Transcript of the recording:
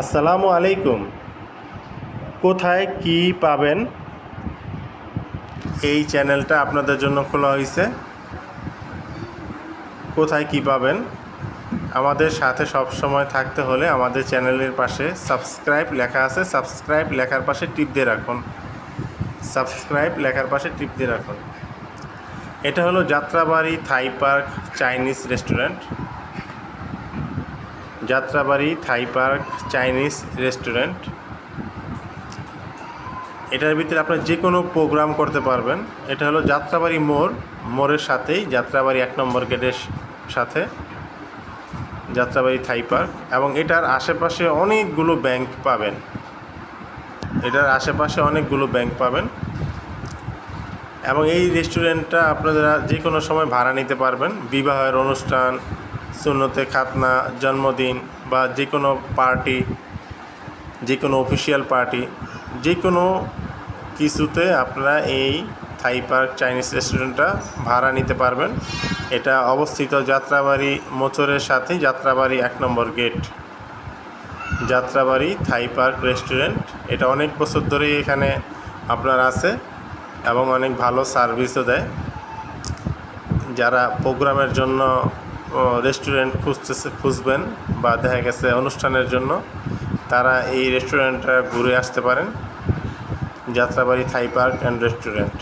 আসসালামু আলাইকুম। কোথায় কি পাবেন? এই চ্যানেলটা আপনাদের জন্য খোলা হয়েছে কোথায় কি পাবেন? আমাদের সাথে সব সময় থাকতে হলে আমাদের চ্যানেলের পাশে সাবস্ক্রাইব লেখা আছে। সাবস্ক্রাইব লেখার পাশে টিপ দিয়ে রাখুন। সাবস্ক্রাইব লেখার পাশে টিপ দিয়ে রাখুন। এটা হলো Jatrabari Thai park Chinese restaurant. Jatrabari, Thai park, Chinese restaurant. এটার ভিতরে আপনার যে কোনো প্রোগ্রাম করতে পারবেন। এটা হলো যাত্রাবাড়ি মোড়, মোড়ের সাথেই, যাত্রাবাড়ি এক নম্বর গেটের সাথে, যাত্রাবাড়ি থাই পার্ক। এবং এটার আশেপাশে অনেকগুলো ব্যাংক পাবেন। এটার আশেপাশে অনেকগুলো ব্যাংক পাবেন। এবং এই রেস্টুরেন্টটা আপনারা যে কোনো সময় ভাড়া নিতে পারবেন। বিবাহের অনুষ্ঠান সুন্নতে খাতনা, জন্মদিন বা যে কোনো পার্টি যে কোনো অফিসিয়াল পার্টি যে কোনো কিছুতে আপনারা এই থাই পার্ক চাইনিজ রেস্টুরেন্টটা ভাড়া নিতে পারবেন। এটা অবস্থিত যাত্রাবাড়ি মোচরের সাথে যাত্রাবাড়ি এক number gate. Jatrabari Thai park restaurant. এটা অনেক বছর ধরেই এখানে আপনার আছে এবং অনেক ভালো সার্ভিসও দেয়। যারা প্রোগ্রামের জন্য রেস্টুরেন্ট খুঁজতেছে, খুঁজবেন বা দেখা গেছে অনুষ্ঠানের জন্য, তারা এই রেস্টুরেন্টটা ঘুরে আসতে পারেন। Jatrabari, Thai park and restaurant